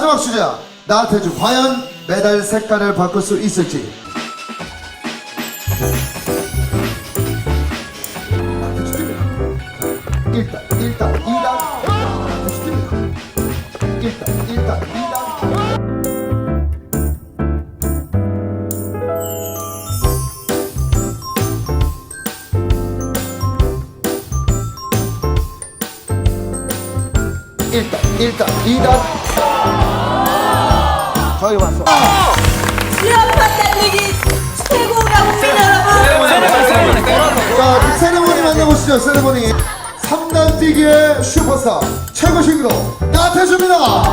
마지막 주자 나태주 과연 메달 색깔을 바꿀 수 있을지. 일단 일단 2단. 나태주 팀 일단 일단 2단. 일단 일단 2단 저기 왔어 수렵판 달리기 최고라고 국민 여러분 자, 그 세레모니 만나보시죠, 세레모니. 3단 뛰기의 슈퍼스타, 최고 신기록, 나태주입니다.